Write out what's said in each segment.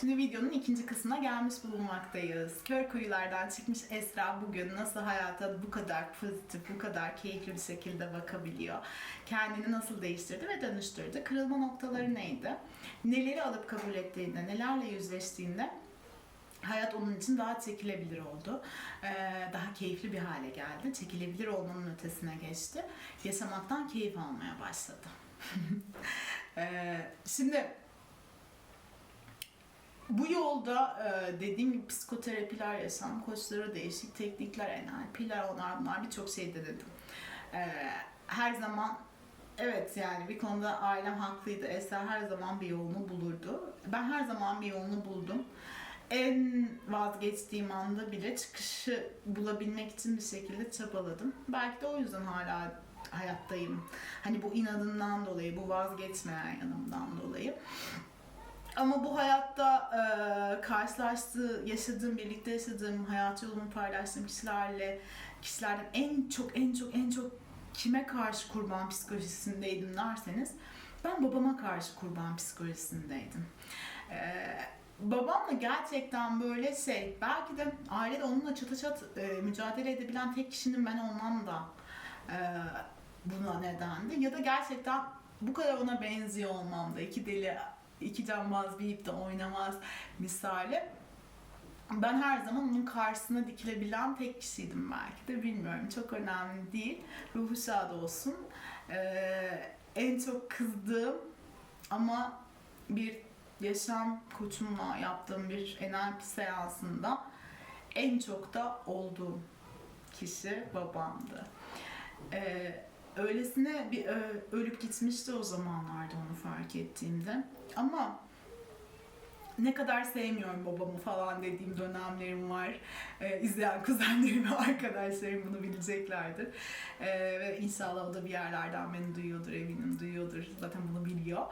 Şimdi videonun ikinci kısmına gelmiş bulunmaktayız. Kör kuyulardan çıkmış Esra bugün nasıl hayata bu kadar pozitif, bu kadar keyifli bir şekilde bakabiliyor? Kendini nasıl değiştirdi ve dönüştürdü? Kırılma noktaları neydi? Neleri alıp kabul ettiğinde, nelerle yüzleştiğinde hayat onun için daha çekilebilir oldu. Ee, daha keyifli bir hale geldi. Çekilebilir olmanın ötesine geçti. Yaşamaktan keyif almaya başladı. Ee, şimdi bu yolda e, dediğim gibi psikoterapiler, yaşam koçları, değişik teknikler, NLP'ler, onlar bunlar birçok şey denedim. Ee, her zaman evet yani bir konuda ailem haklıydı. Esra her zaman bir yolunu bulurdu. Ben her zaman bir yolunu buldum. En vazgeçtiğim anda bile çıkışı bulabilmek için bir şekilde çabaladım. Belki de o yüzden hala hayattayım. Hani bu inadından dolayı, bu vazgeçmeyen yanımdan dolayı. Ama bu hayatta e, karşılaştığı, yaşadığım, birlikte yaşadığım, hayat yolumu paylaştığım kişilerle, kişilerden en çok, en çok, en çok kime karşı kurban psikolojisindeydim derseniz, ben babama karşı kurban psikolojisindeydim. E, babamla gerçekten böyle şey, belki de ailede onunla çata çat e, mücadele edebilen tek kişinin ben olmam da e, buna nedendi. Ya da gerçekten bu kadar ona benziyor olmam da iki deli iki cambaz bir ip de oynamaz misali. Ben her zaman onun karşısına dikilebilen tek kişiydim belki de bilmiyorum. Çok önemli değil. Ruhu şad olsun. Ee, en çok kızdığım ama bir yaşam koçumla yaptığım bir NLP seansında en çok da olduğum kişi babamdı. Ee, öylesine bir ölüp gitmişti o zamanlarda onu fark ettiğimde. Ama ne kadar sevmiyorum babamı falan dediğim dönemlerim var. Ee, izleyen kuzenlerim ve arkadaşlarım bunu bileceklerdir. Ee, ve inşallah o da bir yerlerden beni duyuyordur, eminim duyuyordur. Zaten bunu biliyor.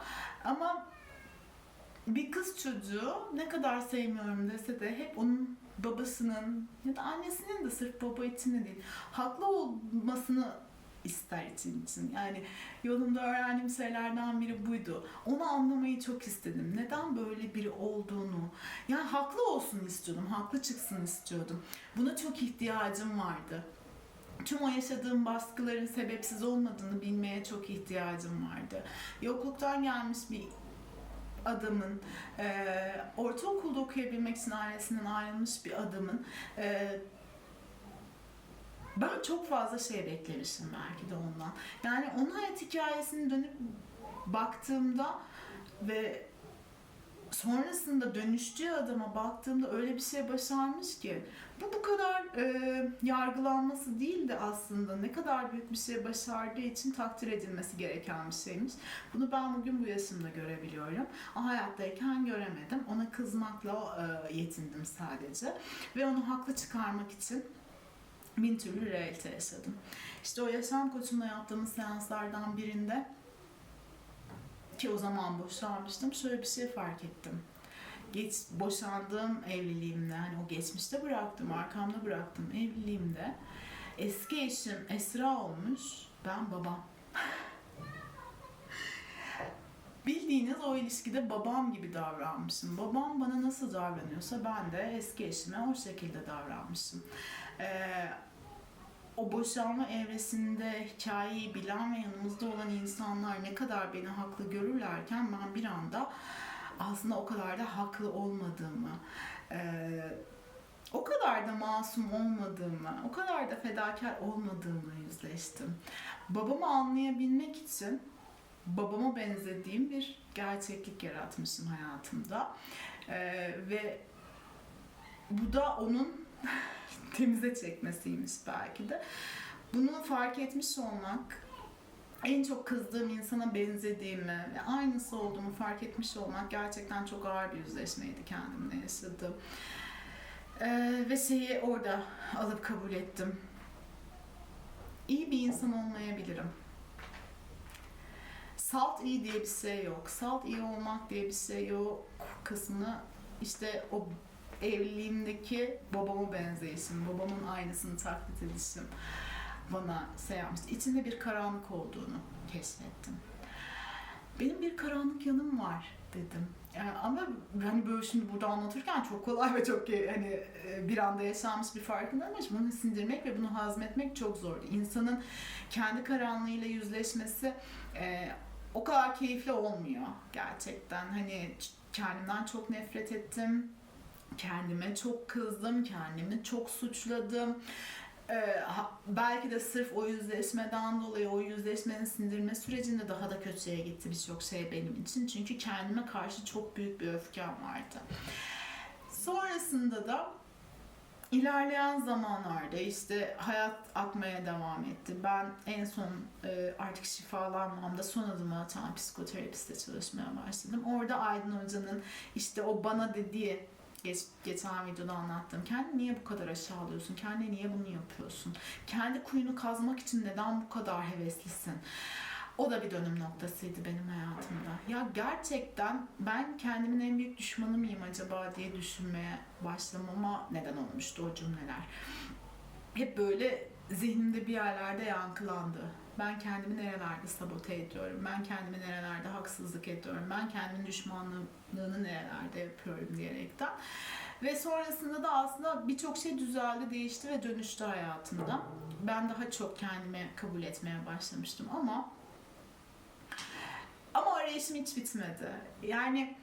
Ama bir kız çocuğu ne kadar sevmiyorum dese de hep onun babasının ya da annesinin de sırf baba için de değil, haklı olmasını ister için için. Yani yolumda öğrendiğim şeylerden biri buydu. Onu anlamayı çok istedim. Neden böyle biri olduğunu. Yani haklı olsun istiyordum. Haklı çıksın istiyordum. Buna çok ihtiyacım vardı. Tüm o yaşadığım baskıların sebepsiz olmadığını bilmeye çok ihtiyacım vardı. Yokluktan gelmiş bir adamın, e, ortaokulda okuyabilmek için ailesinden ayrılmış bir adamın e, ben çok fazla şey beklemişim belki de ondan. Yani onun hayat hikayesini dönüp baktığımda ve sonrasında dönüştüğü adama baktığımda öyle bir şey başarmış ki bu bu kadar e, yargılanması değil de aslında ne kadar büyük bir şey başardığı için takdir edilmesi gereken bir şeymiş. Bunu ben bugün bu yaşımda görebiliyorum. O hayattayken göremedim. Ona kızmakla e, yetindim sadece. Ve onu haklı çıkarmak için bin türlü realite yaşadım. İşte o yaşam koçumla yaptığımız seanslardan birinde ki o zaman boşanmıştım. Şöyle bir şey fark ettim. Geç boşandığım evliliğimde hani o geçmişte bıraktım, arkamda bıraktım evliliğimde eski eşim Esra olmuş, ben babam. Bildiğiniz o ilişkide babam gibi davranmışım. Babam bana nasıl davranıyorsa ben de eski eşime o şekilde davranmışım. Ee, o boşanma evresinde hikayeyi bilen ve yanımızda olan insanlar ne kadar beni haklı görürlerken ben bir anda aslında o kadar da haklı olmadığımı, e, o kadar da masum olmadığımı, o kadar da fedakar olmadığımı yüzleştim. Babamı anlayabilmek için babama benzediğim bir gerçeklik yaratmışım hayatımda. E, ve bu da onun temize çekmesiymiş belki de. Bunu fark etmiş olmak, en çok kızdığım insana benzediğimi ve aynısı olduğumu fark etmiş olmak gerçekten çok ağır bir yüzleşmeydi kendimle yaşadığım. Ee, ve şeyi orada alıp kabul ettim. İyi bir insan olmayabilirim. Salt iyi diye bir şey yok. Salt iyi olmak diye bir şey yok kısmını işte o evliliğimdeki babama benzeyişim, babamın aynısını taklit edişim bana şey yapmıştı. İçinde bir karanlık olduğunu keşfettim. benim bir karanlık yanım var dedim. Yani ama hani böyle şimdi burada anlatırken çok kolay ve çok hani e, bir anda yaşanmış bir farkında ama bunu sindirmek ve bunu hazmetmek çok zordu. İnsanın kendi karanlığıyla yüzleşmesi e, o kadar keyifli olmuyor gerçekten. Hani kendimden çok nefret ettim. Kendime çok kızdım, kendimi çok suçladım. Ee, belki de sırf o yüzleşmeden dolayı o yüzleşmenin sindirme sürecinde daha da kötüye gitti birçok şey benim için. Çünkü kendime karşı çok büyük bir öfkem vardı. Sonrasında da ilerleyen zamanlarda işte hayat akmaya devam etti. Ben en son e, artık şifalanmamda son adımı atan psikoterapiste çalışmaya başladım. Orada Aydın Hoca'nın işte o bana dediği geç, geçen videoda anlattım. Kendini niye bu kadar aşağılıyorsun? Kendine niye bunu yapıyorsun? Kendi kuyunu kazmak için neden bu kadar heveslisin? O da bir dönüm noktasıydı benim hayatımda. Ya gerçekten ben kendimin en büyük düşmanı mıyım acaba diye düşünmeye başlamama neden olmuştu o cümleler. Hep böyle zihnimde bir yerlerde yankılandı. Ben kendimi nerelerde sabote ediyorum, ben kendimi nerelerde haksızlık ediyorum, ben kendimin düşmanlığını nerelerde yapıyorum diyerekten. Ve sonrasında da aslında birçok şey düzeldi, değişti ve dönüştü hayatımda. Ben daha çok kendimi kabul etmeye başlamıştım ama ama arayışım hiç bitmedi. Yani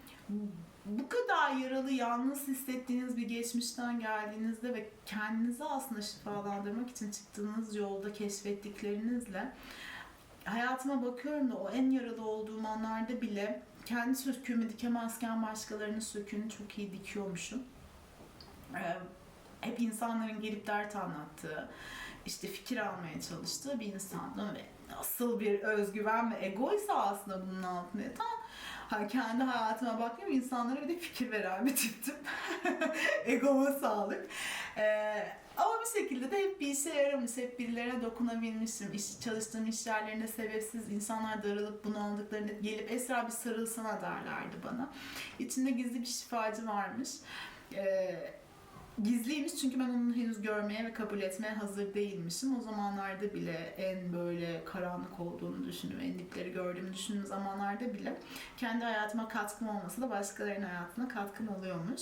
bu kadar yaralı, yalnız hissettiğiniz bir geçmişten geldiğinizde ve kendinizi aslında şifalandırmak için çıktığınız yolda keşfettiklerinizle hayatıma bakıyorum da o en yaralı olduğum anlarda bile kendi söküğümü dikemezken başkalarının söküğünü çok iyi dikiyormuşum. Ee, hep insanların gelip dert anlattığı, işte fikir almaya çalıştığı bir insandım ve asıl bir özgüven ve egoysa aslında bunun altında yatan kendi hayatıma bakıyorum insanlara bir de fikir veren bir tiptim. Egoma sağlık. Ee, ama bir şekilde de hep bir işe yaramış, hep birilerine dokunabilmişim. İş, çalıştığım iş yerlerinde sebepsiz insanlar darılıp bunaldıklarında gelip Esra bir sarılsana derlerdi bana. İçinde gizli bir şifacı varmış. Ee, gizliymiş çünkü ben onu henüz görmeye ve kabul etmeye hazır değilmişim. O zamanlarda bile en böyle karanlık olduğunu düşündüğüm, en dipleri gördüğümü düşündüğüm zamanlarda bile kendi hayatıma katkım olmasa da başkalarının hayatına katkım oluyormuş.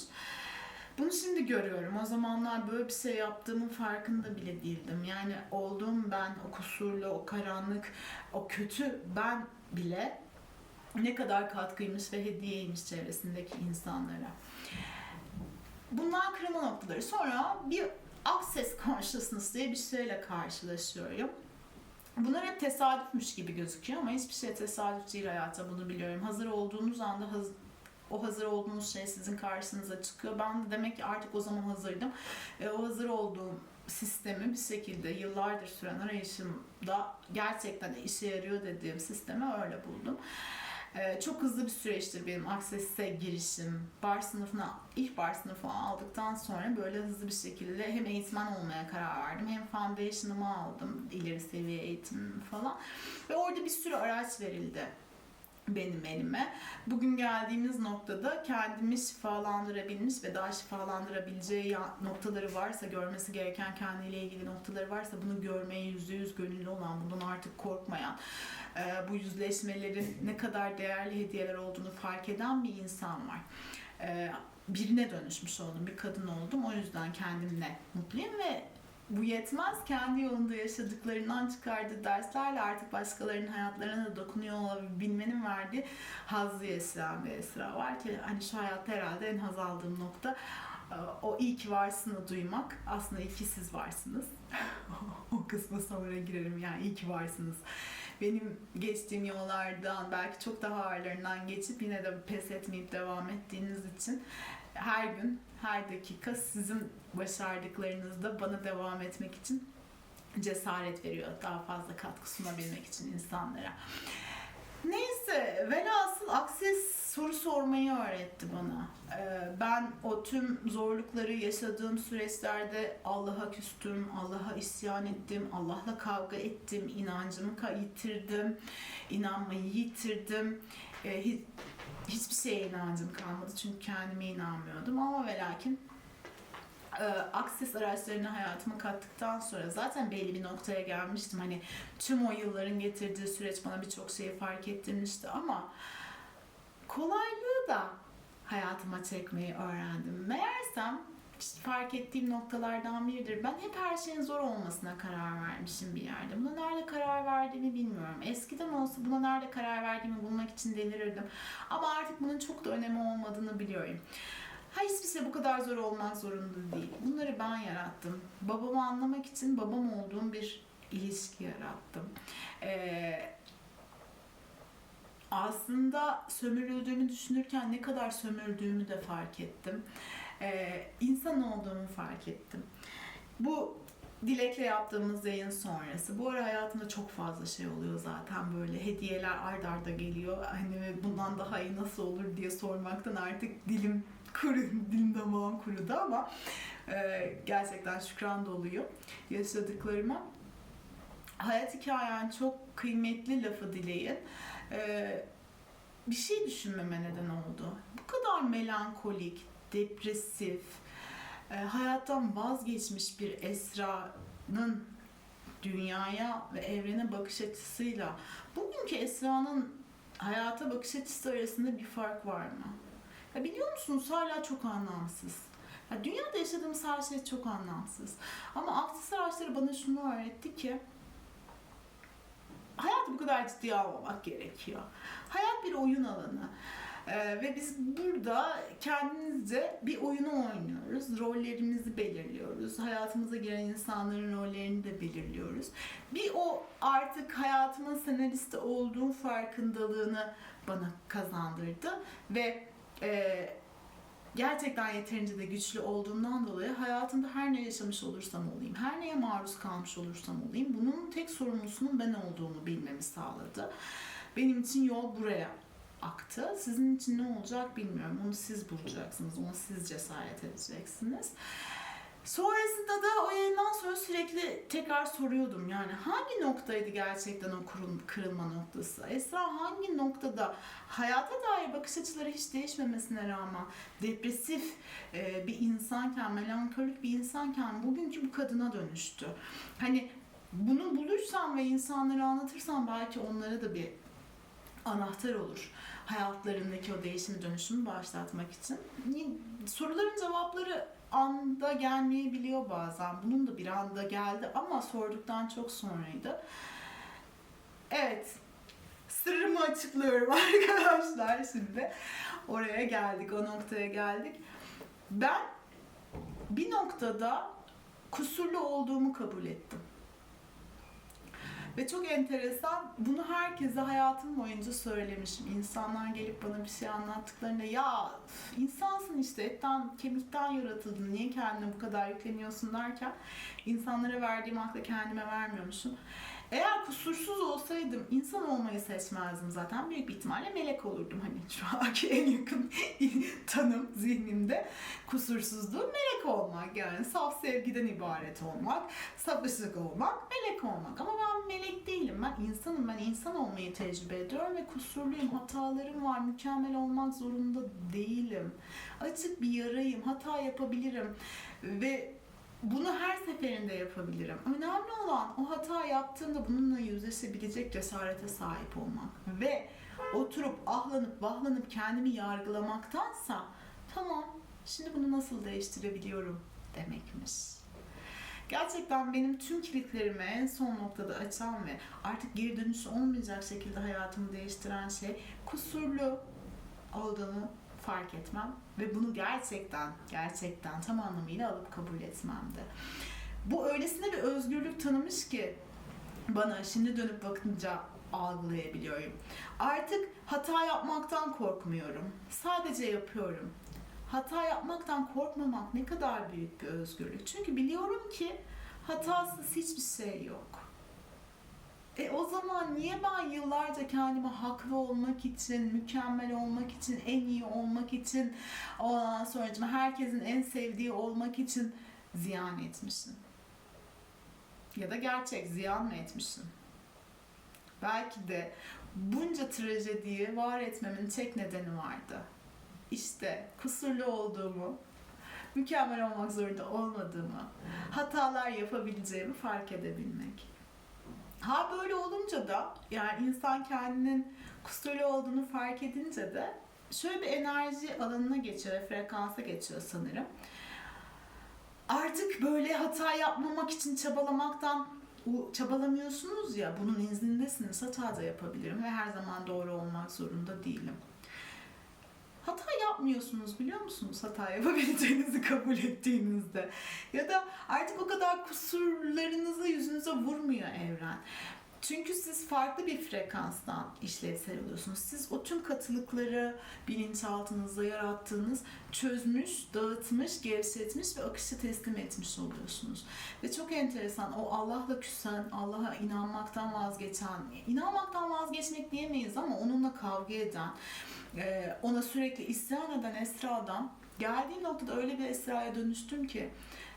Bunu şimdi görüyorum. O zamanlar böyle bir şey yaptığımın farkında bile değildim. Yani olduğum ben, o kusurlu, o karanlık, o kötü ben bile ne kadar katkıymış ve hediyeymiş çevresindeki insanlara. Bunlar kırılma noktaları. Sonra bir access consciousness diye bir şeyle karşılaşıyorum. Bunlar hep tesadüfmüş gibi gözüküyor ama hiçbir şey tesadüf değil hayata bunu biliyorum. Hazır olduğunuz anda haz- o hazır olduğunuz şey sizin karşınıza çıkıyor. Ben de demek ki artık o zaman hazırdım. Ve o hazır olduğum sistemi bir şekilde yıllardır süren arayışımda gerçekten işe yarıyor dediğim sistemi öyle buldum. Ee, çok hızlı bir süreçtir benim Access'e girişim. Bar sınıfına, ilk bar sınıfını aldıktan sonra böyle hızlı bir şekilde hem eğitmen olmaya karar verdim hem foundation'ımı aldım, ileri seviye eğitimimi falan. Ve orada bir sürü araç verildi benim elime. Bugün geldiğimiz noktada kendimi şifalandırabilmiş ve daha şifalandırabileceği noktaları varsa, görmesi gereken kendiyle ilgili noktaları varsa bunu görmeye yüzde yüz gönüllü olan, bundan artık korkmayan, e, bu yüzleşmelerin ne kadar değerli hediyeler olduğunu fark eden bir insan var. E, birine dönüşmüş oldum, bir kadın oldum. O yüzden kendimle mutluyum ve bu yetmez. Kendi yolunda yaşadıklarından çıkardığı derslerle artık başkalarının hayatlarına da dokunuyor olabilmenin verdiği hazzı yaşayan bir Esra var ki hani şu hayatta herhalde en haz aldığım nokta e, o iyi ki varsını duymak. Aslında iyi ki siz varsınız. o kısma sonra girerim yani iyi ki varsınız. Benim geçtiğim yollardan belki çok daha ağırlarından geçip yine de pes etmeyip devam ettiğiniz için her gün, her dakika sizin başardıklarınızda bana devam etmek için cesaret veriyor. Daha fazla katkı sunabilmek için insanlara. Neyse, velhasıl Akses soru sormayı öğretti bana. Ee, ben o tüm zorlukları yaşadığım süreçlerde Allah'a küstüm, Allah'a isyan ettim, Allah'la kavga ettim, inancımı yitirdim, inanmayı yitirdim. Hi- hiçbir şeye inancım kalmadı çünkü kendime inanmıyordum ama ve lakin e, akses araçlarını hayatıma kattıktan sonra zaten belli bir noktaya gelmiştim. Hani tüm o yılların getirdiği süreç bana birçok şeyi fark ettirmişti ama kolaylığı da hayatıma çekmeyi öğrendim. Meğersem fark ettiğim noktalardan biridir. Ben hep her şeyin zor olmasına karar vermişim bir yerde. Buna nerede karar verdiğimi bilmiyorum. Eskiden olsa buna nerede karar verdiğimi bulmak için delirirdim. Ama artık bunun çok da önemi olmadığını biliyorum. Ha hiçbir şey bu kadar zor olmak zorunda değil. Bunları ben yarattım. Babamı anlamak için babam olduğum bir ilişki yarattım. Ee, aslında sömürüldüğümü düşünürken ne kadar sömürdüğümü de fark ettim. Ee, insan olduğumu fark ettim. Bu Dilek'le yaptığımız yayın sonrası. Bu ara hayatımda çok fazla şey oluyor zaten böyle hediyeler ard arda geliyor. Hani bundan daha iyi nasıl olur diye sormaktan artık dilim kuru, dilim damağım kurudu ama e, gerçekten şükran doluyum yaşadıklarıma. Hayat hikayen çok kıymetli lafı dileyin. Ee, bir şey düşünmeme neden oldu. Bu kadar melankolik, depresif, e, hayattan vazgeçmiş bir Esra'nın dünyaya ve evrene bakış açısıyla bugünkü Esra'nın hayata bakış açısı arasında bir fark var mı? Ya biliyor musunuz hala çok anlamsız. Ya dünyada yaşadığımız her şey çok anlamsız. Ama aksis araçları bana şunu öğretti ki hayatı bu kadar ciddiye almamak gerekiyor. Hayat bir oyun alanı. Ee, ve biz burada kendimizce bir oyunu oynuyoruz. Rollerimizi belirliyoruz. Hayatımıza giren insanların rollerini de belirliyoruz. Bir o artık hayatımın senaristi olduğum farkındalığını bana kazandırdı. Ve e, gerçekten yeterince de güçlü olduğundan dolayı hayatımda her ne yaşamış olursam olayım, her neye maruz kalmış olursam olayım, bunun tek sorumlusunun ben olduğumu bilmemi sağladı. Benim için yol buraya aktı. Sizin için ne olacak bilmiyorum. Onu siz bulacaksınız. Ona siz cesaret edeceksiniz. Sonrasında da o yayından sonra sürekli tekrar soruyordum. Yani hangi noktaydı gerçekten o kurul- kırılma noktası? Esra hangi noktada hayata dair bakış açıları hiç değişmemesine rağmen depresif e, bir insanken, melankolik bir insanken bugünkü bu kadına dönüştü? Hani bunu bulursam ve insanlara anlatırsam belki onlara da bir anahtar olur hayatlarındaki o değişimi dönüşümü başlatmak için. Soruların cevapları anda gelmeyebiliyor bazen. Bunun da bir anda geldi ama sorduktan çok sonraydı. Evet, sırrımı açıklıyorum arkadaşlar şimdi. Oraya geldik, o noktaya geldik. Ben bir noktada kusurlu olduğumu kabul ettim. Ve çok enteresan, bunu herkese hayatım boyunca söylemişim. İnsanlar gelip bana bir şey anlattıklarında ya insansın işte etten kemikten yaratıldın niye kendine bu kadar yükleniyorsun derken insanlara verdiğim akla kendime vermiyormuşum. Eğer kusursuz olsaydım insan olmayı seçmezdim zaten. Büyük bir ihtimalle melek olurdum hani şu anki en yakın tanım zihnimde. Kusursuzluğu melek olmak yani saf sevgiden ibaret olmak, saf ışık olmak, melek olmak. Ama ben melek değilim. Ben insanım. Ben insan olmayı tecrübe ediyorum ve kusurluyum. Hatalarım var. Mükemmel olmak zorunda değilim. Açık bir yarayım. Hata yapabilirim. Ve bunu her seferinde yapabilirim. Önemli olan o hata yaptığımda bununla yüzleşebilecek cesarete sahip olmak. Ve oturup ahlanıp vahlanıp kendimi yargılamaktansa tamam şimdi bunu nasıl değiştirebiliyorum demekmiş. Gerçekten benim tüm kilitlerimi en son noktada açan ve artık geri dönüşü olmayacak şekilde hayatımı değiştiren şey kusurlu olduğumu fark etmem ve bunu gerçekten gerçekten tam anlamıyla alıp kabul etmemdi. Bu öylesine bir özgürlük tanımış ki bana şimdi dönüp bakınca algılayabiliyorum. Artık hata yapmaktan korkmuyorum. Sadece yapıyorum. Hata yapmaktan korkmamak ne kadar büyük bir özgürlük. Çünkü biliyorum ki hatasız hiçbir şey yok. E o zaman niye ben yıllarca kendime haklı olmak için, mükemmel olmak için, en iyi olmak için, ondan sonra herkesin en sevdiği olmak için ziyan etmişim? Ya da gerçek ziyan mı etmişim? Belki de bunca trajediyi var etmemin tek nedeni vardı. İşte kusurlu olduğumu, mükemmel olmak zorunda olmadığımı, hatalar yapabileceğimi fark edebilmek. Ha böyle olunca da yani insan kendinin kusurlu olduğunu fark edince de şöyle bir enerji alanına geçiyor, frekansa geçiyor sanırım. Artık böyle hata yapmamak için çabalamaktan çabalamıyorsunuz ya, bunun iznindesiniz. Hata da yapabilirim ve her zaman doğru olmak zorunda değilim. Hata yapmıyorsunuz biliyor musunuz? Hata yapabileceğinizi kabul ettiğinizde. Ya da artık o kadar kusurlarınızı yüzünüze vurmuyor evren. Çünkü siz farklı bir frekanstan işlevsel oluyorsunuz. Siz o tüm katılıkları bilinçaltınızda yarattığınız çözmüş, dağıtmış, gevşetmiş ve akışı teslim etmiş oluyorsunuz. Ve çok enteresan o Allah'la küsen, Allah'a inanmaktan vazgeçen, inanmaktan vazgeçmek diyemeyiz ama onunla kavga eden, e, ona sürekli isyan eden Esra'dan geldiğim noktada öyle bir Esra'ya dönüştüm ki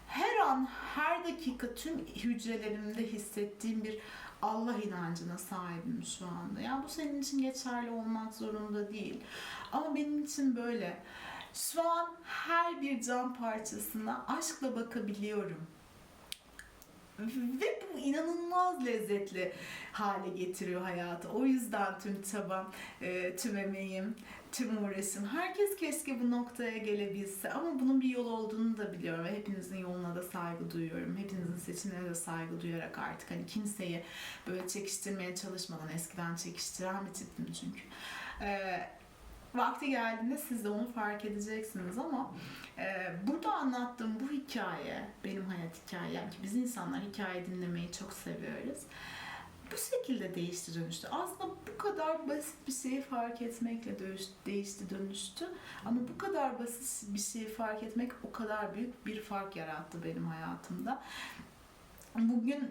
her an, her dakika tüm hücrelerimde hissettiğim bir Allah inancına sahibim şu anda. Yani bu senin için geçerli olmak zorunda değil. Ama benim için böyle. Şu an her bir cam parçasına aşkla bakabiliyorum. Ve bu inanılmaz lezzetli hale getiriyor hayatı. O yüzden tüm çabam, e, tüm emeğim, tüm uğraşım. Herkes keşke bu noktaya gelebilse ama bunun bir yol olduğunu da biliyorum ve hepinizin yoluna da saygı duyuyorum. Hepinizin seçimlerine de saygı duyarak artık hani kimseyi böyle çekiştirmeye çalışmadan eskiden çekiştiren bir tiptim çünkü. Vakti geldiğinde siz de onu fark edeceksiniz ama e, burada anlattığım bu hikaye benim hayat hikayem ki biz insanlar hikaye dinlemeyi çok seviyoruz bu şekilde değişti dönüştü. Aslında bu kadar basit bir şeyi fark etmekle değişti dönüştü. Ama bu kadar basit bir şeyi fark etmek o kadar büyük bir fark yarattı benim hayatımda. Bugün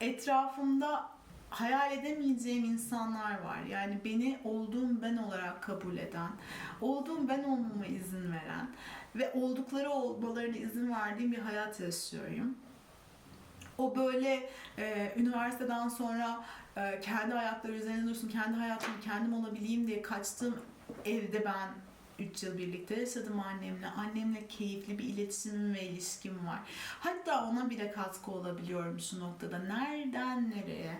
etrafımda hayal edemeyeceğim insanlar var. Yani beni olduğum ben olarak kabul eden, olduğum ben olmama izin veren ve oldukları olmalarına izin verdiğim bir hayat yaşıyorum. O böyle e, üniversiteden sonra e, kendi ayakları üzerine dursun, kendi hayatımı kendim olabileyim diye kaçtığım evde ben 3 yıl birlikte yaşadım annemle. Annemle keyifli bir iletişimim ve ilişkim var. Hatta ona bile katkı olabiliyorum şu noktada. Nereden nereye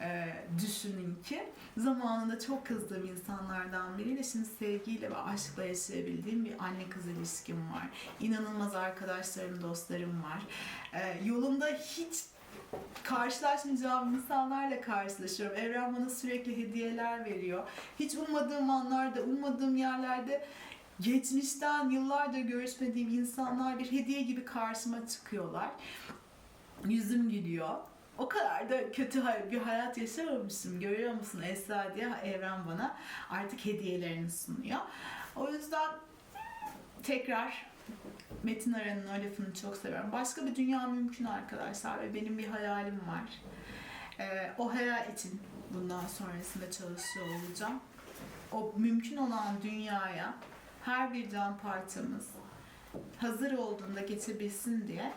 e, düşünün ki zamanında çok kızdığım insanlardan biriyle şimdi sevgiyle ve aşkla yaşayabildiğim bir anne kız ilişkim var. İnanılmaz arkadaşlarım, dostlarım var. E, yolumda hiç karşılaşmayacağım insanlarla karşılaşıyorum. Evren bana sürekli hediyeler veriyor. Hiç ummadığım anlarda, ummadığım yerlerde geçmişten yıllardır görüşmediğim insanlar bir hediye gibi karşıma çıkıyorlar. Yüzüm gülüyor. O kadar da kötü bir hayat yaşamamışım. Görüyor musun Esra diye evren bana artık hediyelerini sunuyor. O yüzden tekrar Metin Aran'ın o lafını çok seviyorum. Başka bir dünya mümkün arkadaşlar ve benim bir hayalim var. Ee, o hayal için bundan sonrasında çalışıyor olacağım. O mümkün olan dünyaya her bir can parçamız hazır olduğunda geçebilsin diye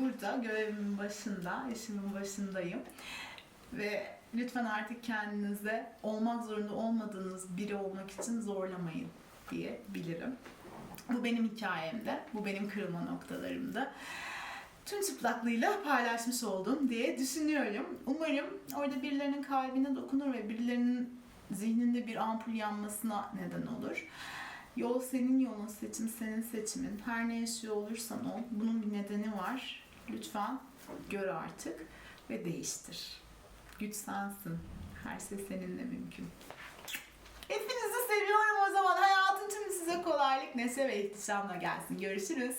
burada görevimin başında, işimin başındayım. Ve lütfen artık kendinize olmak zorunda olmadığınız biri olmak için zorlamayın diye bilirim. Bu benim hikayemde, bu benim kırılma noktalarımda. Tüm çıplaklığıyla paylaşmış oldum diye düşünüyorum. Umarım orada birilerinin kalbine dokunur ve birilerinin zihninde bir ampul yanmasına neden olur. Yol senin yolun, seçim senin seçimin. Her ne yaşıyor olursan ol, bunun bir nedeni var. Lütfen gör artık ve değiştir. Güç sensin. Her şey seninle mümkün. Hepinizi seviyorum o zaman. Hayatın Hayatınıza kolaylık, nese ve ihtişamla gelsin. Görüşürüz.